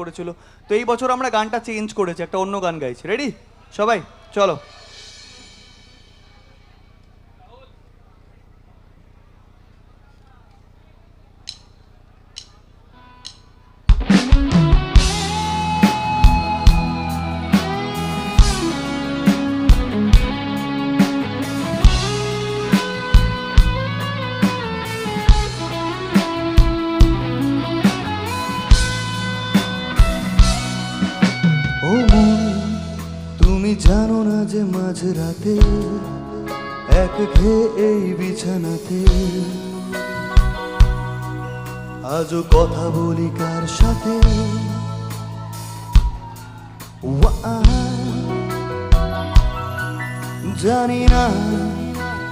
করেছিল। তো এই বছর আমরা গানটা চেঞ্জ করেছি, একটা অন্য গান গাইছি। রেডি সবাই, চলো। জানো না মাঝ রাতে এক ঘে এই বিছানাতে। আজও কথা বলি কার সাথে? জানি না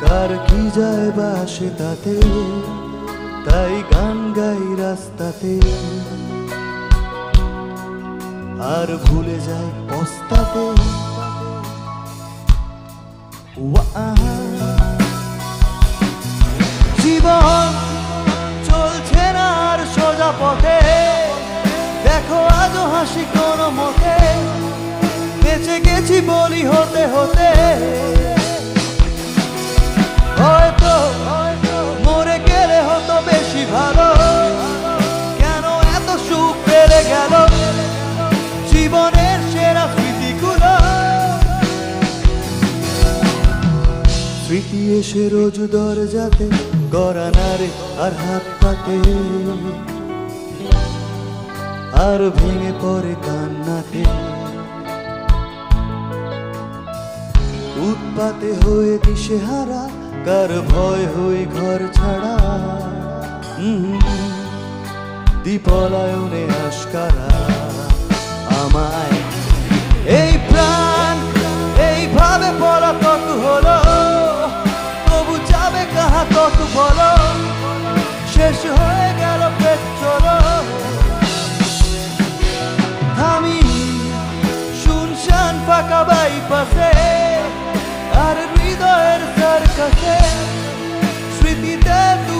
কার কি যায় বা সে তাতে তাই গান গাই রাস্তাতে। আর ভুলে যায় পস্তাতে। জীবন চলছে না আর সোজা পথে। দেখো আজ হাসি কোন মতে। বেঁচে গেছি বলি হতে হতে। হয়তো স্মৃতি এসে রোজ দরজাতে গড়ানারে আর হাত পাতে। আর ভেঙে পড়ে কান্নাতে। উৎপাতে হয়ে দিশে হারা কার ভয় হয়ে ঘর ছাড়া। দীপলায়নে আশকারা আমায় শেষ হয়ে গেল পেট্রোল। আমি শুনশান ফাঁকা বাইপাসে আর হৃদয়ের সার্কাসে স্মৃতিতে তু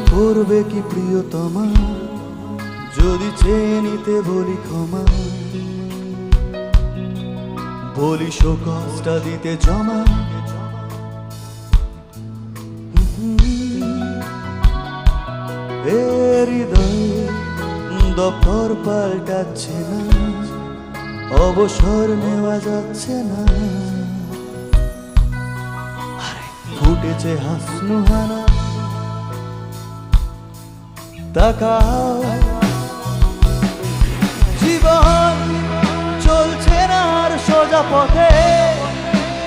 করবে কি প্রিয়তমা? যদি চেয়ে নিতে বলি ক্ষমা। বলি শোকসটা দিতে জমা। দপ্তর পাল্টাচ্ছে না, অবসর নেওয়া যাচ্ছে না। ফুটেছে হাসনু হানা তাকাও। জীবন চলছে না আর সোজা পথে।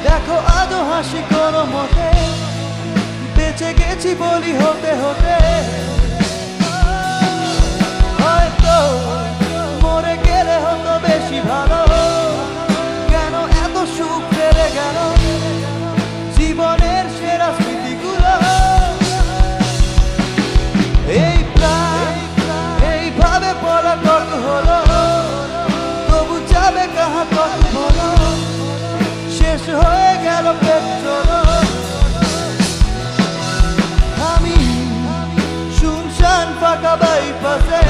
দেখো আদো হাসি কোনো মতে। বেঁচে গেছি বলি হতে হতে। শেষ হয়ে গেল আমি শুনশান ফাঁকা বাইপাসে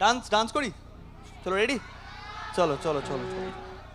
ডান্স ডান্স করি চলো রেডি চলো চলো চলো চলো